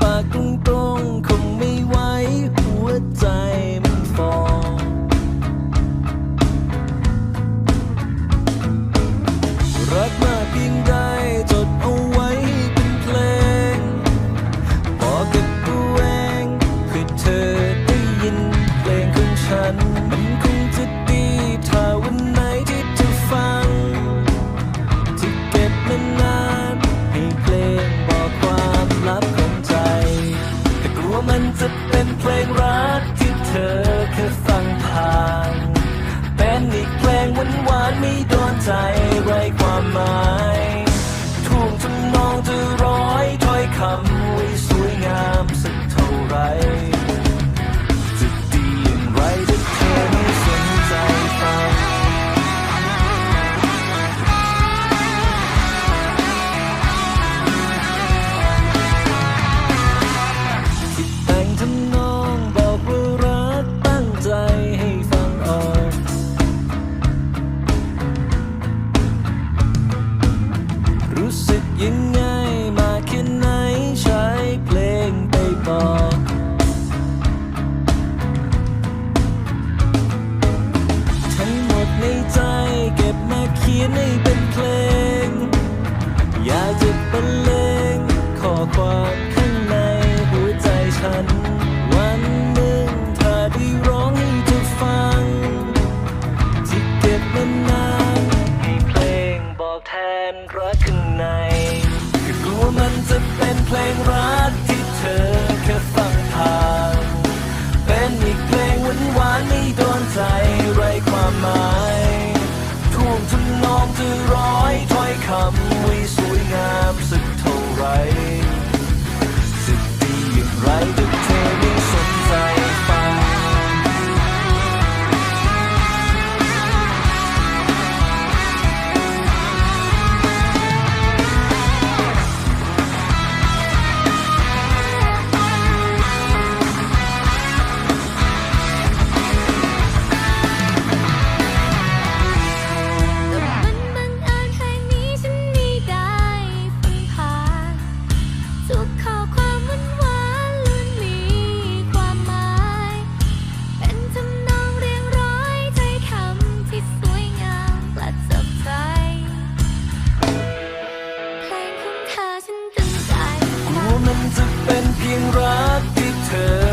Và านหวานไม่โดนใจไรความหมายท่วงทำนองจะร้อยถ้อยคำไว้สวยงามสักเท่าไร ยนให้เป็นเพลง อยากจะบรรเลงข้อความข้างในหัวใจฉัน วันหนึ่งถ้าได้ร้องให้เธอฟัง ที่เก็บมานานให้เพลงบอกแทนรักข้างในก็กลัวมันจะเป็นเพลงรัก ความ จะเป็นเพียงรักที่เธอ